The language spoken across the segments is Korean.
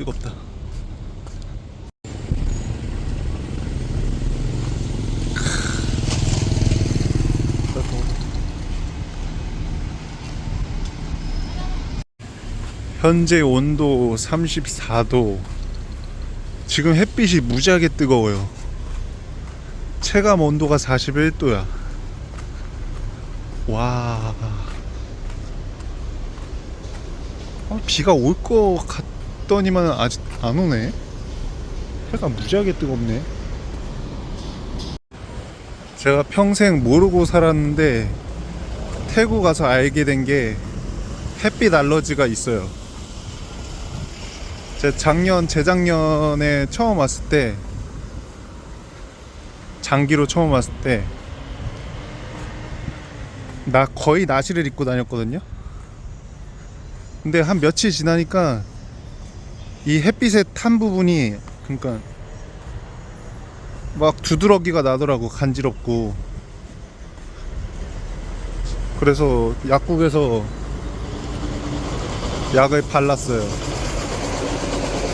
뜨겁다. 현재 온도 34도. 지금 햇빛이 무지하게 뜨거워요. 체감 온도가 41도야. 와. 아, 비가 올 것 같 더니만 아직 안 오네. 해가 무지하게 뜨겁네. 제가 평생 모르고 살았는데 태국 가서 알게 된 게 햇빛 알러지가 있어요. 제 작년, 재작년에 처음 왔을 때 장기로 처음 왔을 때 나 거의 나시를 입고 다녔거든요. 근데 한 며칠 지나니까 이 햇빛에 탄 부분이 그러니까 막 두드러기가 나더라고 간지럽고 그래서 약국에서 약을 발랐어요.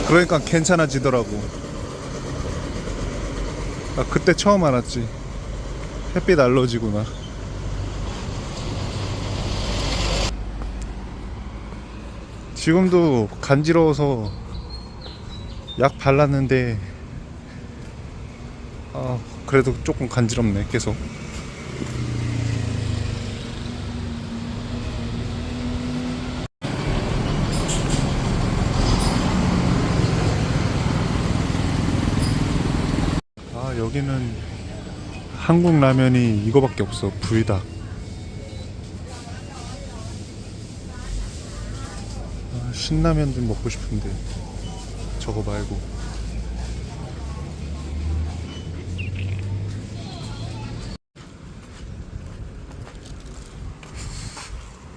그러니까 괜찮아지더라고. 나 그때 처음 알았지. 햇빛 알러지구나. 지금도 간지러워서 약 발랐는데 아 그래도 조금 간지럽네 계속. 아 여기는 한국 라면이 이거밖에 없어 불닭. 아, 신라면 좀 먹고 싶은데 저거 말고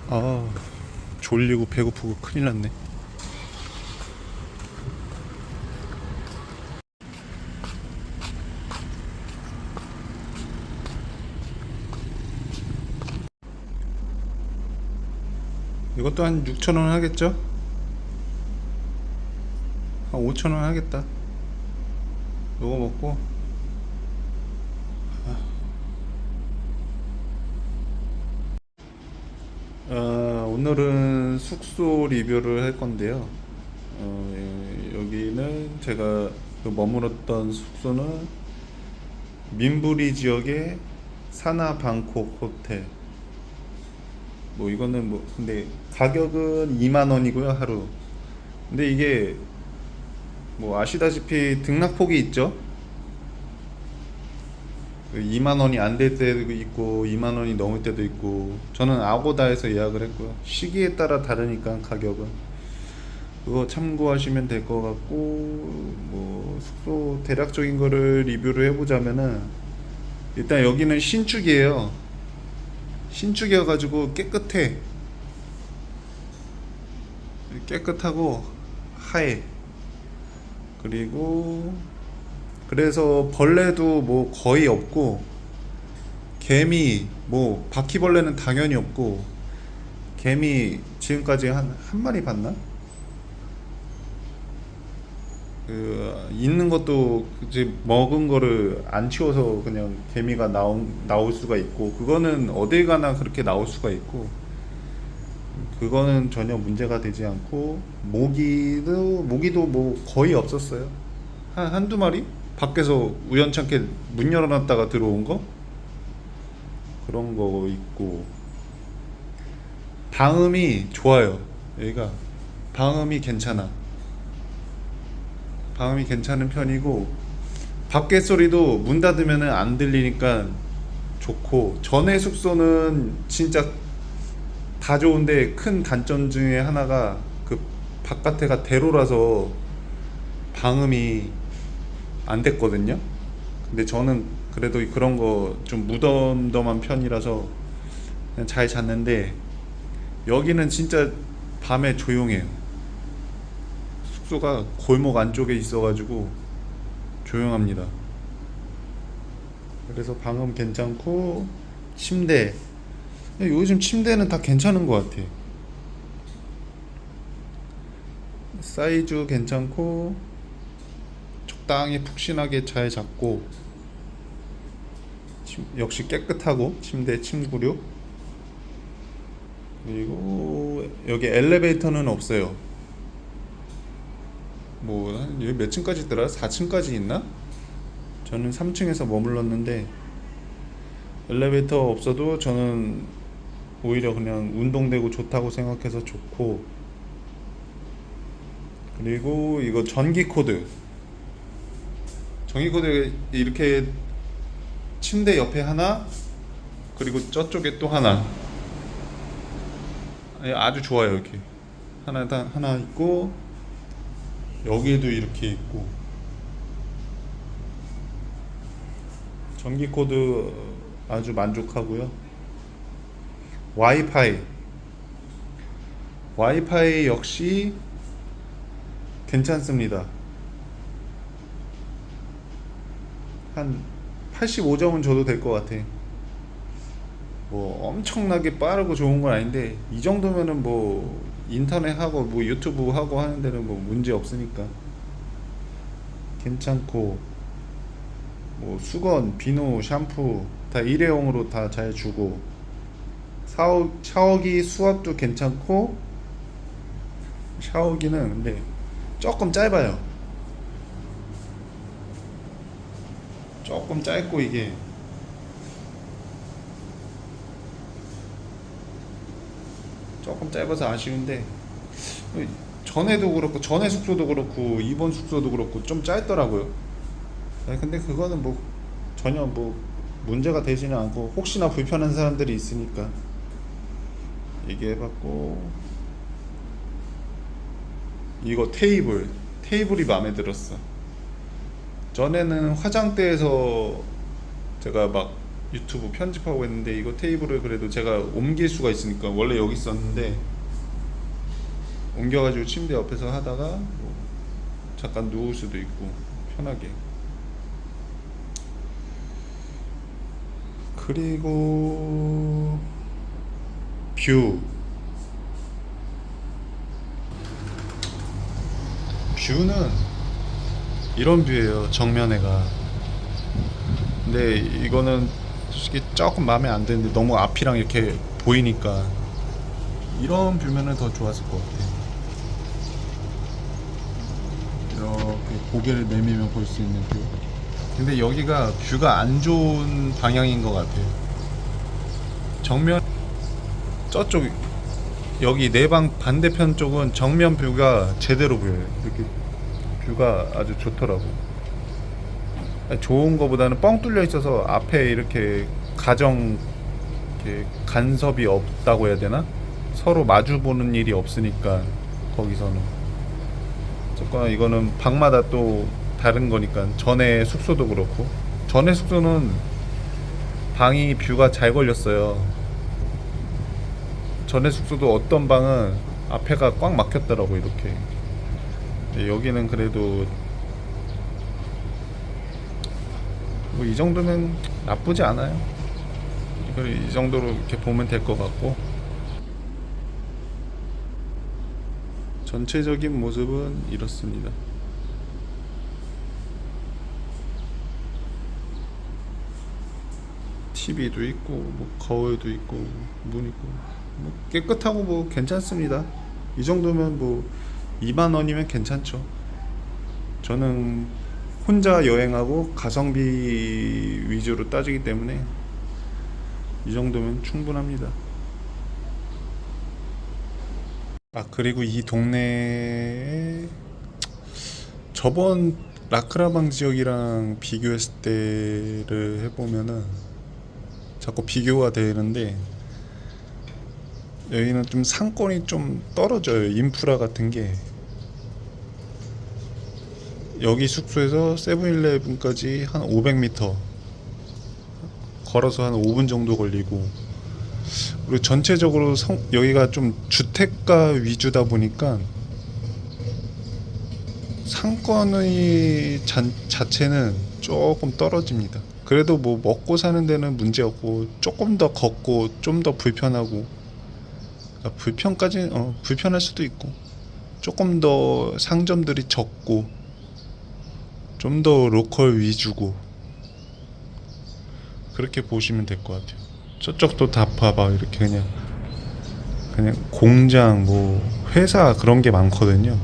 아 졸리고 배고프고 큰일 났네 이것도 한 6,000원 하겠죠? 한 5,000원 하겠다. 요거 먹고 어, 오늘은 숙소 리뷰를 할 건데요. 어, 예, 여기는 제가 그 머물었던 숙소는 민부리 지역의 사나 방콕 호텔. 뭐 이거는 뭐 근데 가격은 2만 원이고요 하루. 근데 이게 뭐 아시다시피 등락폭이 있죠. 그 2만 원이 안 될 때도 있고 2만 원이 넘을 때도 있고 저는 아고다에서 예약을 했고요. 시기에 따라 다르니까 가격은 그거 참고하시면 될 것 같고 뭐 숙소 대략적인 거를 리뷰를 해보자면은 일단 여기는 신축이에요. 신축이어가지고 깨끗해. 깨끗하고 하얘. 그리고 그래서 벌레도 뭐 거의 없고 개미 뭐 바퀴벌레는 당연히 없고 개미 지금까지 한 한 마리 봤나? 그 있는 것도 이제 먹은 거를 안 치워서 그냥 개미가 나온 나올 수가 있고 그거는 어딜 가나 그렇게 나올 수가 있고 그거는 전혀 문제가 되지 않고 모기도 모기도 뭐 거의 없었어요. 한 한두 마리? 밖에서 우연찮게 문 열어놨다가 들어온 거? 그런 거 있고. 방음이 좋아요. 여기가. 방음이 괜찮아. 방음이 괜찮은 편이고 밖에 소리도 문 닫으면 안 들리니까 좋고 전에 숙소는 진짜 다 좋은데 큰 단점 중에 하나가 그 바깥에가 대로라서 방음이 안 됐거든요. 근데 저는 그래도 그런 거 좀 무덤덤한 편이라서 그냥 잘 잤는데 여기는 진짜 밤에 조용해요. 숙소가 골목 안쪽에 있어가지고 조용합니다. 그래서 방음 괜찮고 침대 요즘 침대는 다 괜찮은 것 같아. 사이즈 괜찮고 적당히 푹신하게 잘 잡고 침- 역시 깨끗하고 침대 침구류 그리고 여기 엘리베이터는 없어요. 뭐 한- 여기 몇 층까지 있더라? 4층까지 있나? 저는 3층에서 머물렀는데 엘리베이터 없어도 저는 오히려 그냥 운동되고 좋다고 생각해서 좋고. 그리고 이거 전기 코드. 전기 코드 이렇게 침대 옆에 하나 그리고 저쪽에 또 하나. 예, 아주 좋아요 이렇게. 하나 다- 하나 있고 여기에도 이렇게 있고. 전기 코드 아주 만족하고요 와이파이. 와이파이 역시 괜찮습니다. 한 85점은 줘도 될 것 같아. 뭐 엄청나게 빠르고 좋은 건 아닌데 이 정도면은 뭐 인터넷 하고 뭐 유튜브 하고 하는 데는 뭐 문제 없으니까. 괜찮고. 뭐 수건, 비누, 샴푸 다 일회용으로 다 잘 주고 샤워, 샤워기 수압도 괜찮고 샤워기는 근데 조금 짧아요. 조금 짧고 이게. 조금 짧아서 아쉬운데 전에도 그렇고 전에 숙소도 그렇고 이번 숙소도 그렇고 좀 짧더라고요. 네, 근데 그거는 뭐 전혀 뭐 문제가 되지는 않고 혹시나 불편한 사람들이 있으니까 얘기해봤고 이거 테이블 테이블이 마음에 들었어. 전에는 화장대에서 제가 막 유튜브 편집하고 했는데 이거 테이블을 그래도 제가 옮길 수가 있으니까 원래 여기 있었는데 옮겨가지고 침대 옆에서 하다가 뭐 잠깐 누울 수도 있고 편하게 그리고 뷰 뷰는 이런 뷰예요 정면에가. 근데 이거는 솔직히 조금 마음에 안 드는데 너무 앞이랑 이렇게 보이니까 이런 뷰면은 더 좋았을 것 같아. 이렇게 고개를 내밀면 볼 수 있는 뷰. 근데 여기가 뷰가 안 좋은 방향인 것 같아요 정면 저쪽 여기 내방 반대편 쪽은 정면 뷰가 제대로 보여요. 이렇게 뷰가 아주 좋더라고. 좋은 거보다는 뻥 뚫려 있어서 앞에 이렇게 가정 이렇게 간섭이 없다고 해야 되나? 서로 마주 보는 일이 없으니까 거기서는. 어쨌거나 이거는 방마다 또 다른 거니까 전에 숙소도 그렇고. 전에 숙소는 방이 뷰가 잘 걸렸어요 전에 숙소도 어떤 방은 앞에가 꽉 막혔더라고 이렇게 여기는 그래도 뭐 이 정도면 나쁘지 않아요. 이걸 이 정도로 이렇게 보면 될 것 같고 전체적인 모습은 이렇습니다. TV도 있고 뭐 거울도 있고 문 있고 뭐 깨끗하고 뭐 괜찮습니다. 이 정도면 뭐 2만 원이면 괜찮죠. 저는 혼자 여행하고 가성비 위주로 따지기 때문에 이 정도면 충분합니다. 아 그리고 이 동네에 저번 라크라방 지역이랑 비교했을 때를 해보면은 자꾸 비교가 되는데 여기는 좀 상권이 좀 떨어져요. 인프라 같은 게. 여기 숙소에서 세븐일레븐까지 한 500m 걸어서 한 5분 정도 걸리고. 그리고 전체적으로 성, 여기가 좀 주택가 위주다 보니까 상권의 잔, 자체는 조금 떨어집니다. 그래도 뭐 먹고 사는 데는 문제 없고 조금 더 걷고 좀 더 불편하고 아, 불편까지 어, 불편할 수도 있고 조금 더 상점들이 적고 좀 더 로컬 위주고 그렇게 보시면 될 것 같아요. 저쪽도 다 봐봐 이렇게 그냥 그냥 공장 뭐 회사 그런 게 많거든요.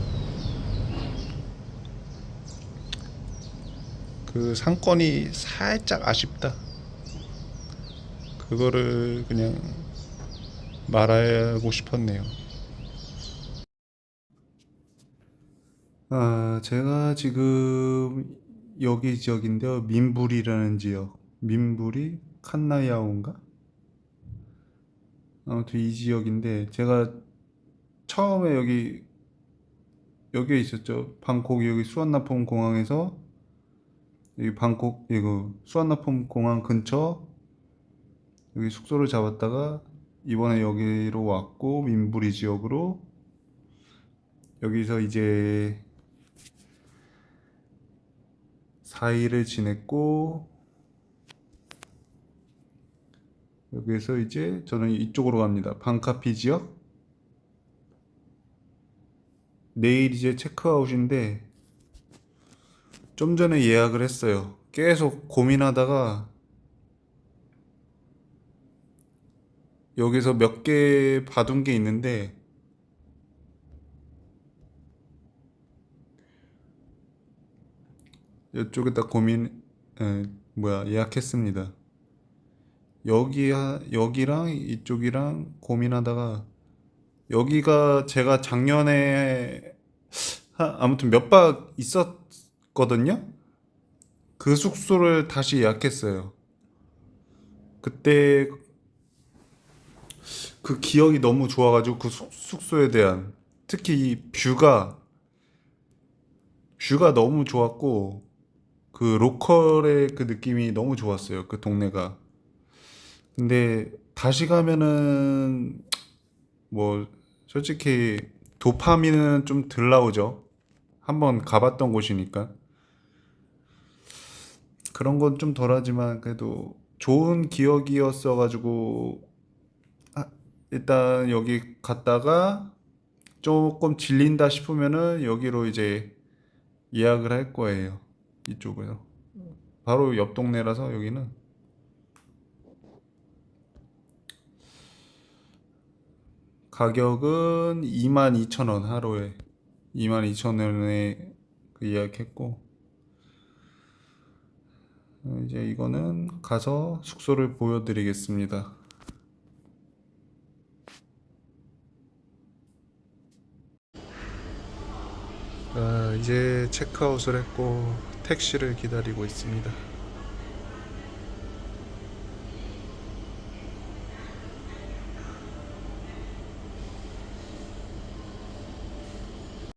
그 상권이 살짝 아쉽다. 그거를 그냥 말하고 싶었네요. 아, 제가 지금 여기 지역인데요. 민부리라는 지역. 민부리 칸나야오인가? 아무튼 이 지역인데 제가 처음에 여기 여기에 있었죠. 방콕 여기 수완나폼 공항에서 여기 방콕 이거 수완나폼 공항 근처 여기 숙소를 잡았다가 이번에 여기로 왔고 민부리 지역으로 여기서 이제 4일을 지냈고 여기서 이제 저는 이쪽으로 갑니다. 방카피 지역. 내일 이제 체크아웃인데 좀 전에 예약을 했어요. 계속 고민하다가 여기서 몇개 받은 게 있는데 이쪽에다 고민 에, 뭐야 예약했습니다. 여기 여기랑 이쪽이랑 고민하다가 여기가 제가 작년에 하- 아무튼 몇 박 있었거든요. 그 숙소를 다시 예약했어요. 그때 그 기억이 너무 좋아가지고 그 숙- 숙소에 대한 특히 이 뷰가 뷰가 너무 좋았고 그 로컬의 그 느낌이 너무 좋았어요. 그 동네가. 근데 다시 가면은 뭐 솔직히 도파민은 좀 덜 나오죠. 한번 가봤던 곳이니까. 그런 건 좀 덜하지만 그래도 좋은 기억이었어 가지고 아, 일단 여기 갔다가 조금 질린다 싶으면은 여기로 이제 예약을 할 거예요. 이쪽에서. 바로 옆 동네라서 여기는 가격은 22,000원 하루에 22,000원에 그 예약했고 어, 이제 이거는 가서 숙소를 보여드리겠습니다. 아, 이제 체크아웃을 했고 택시를 기다리고 있습니다.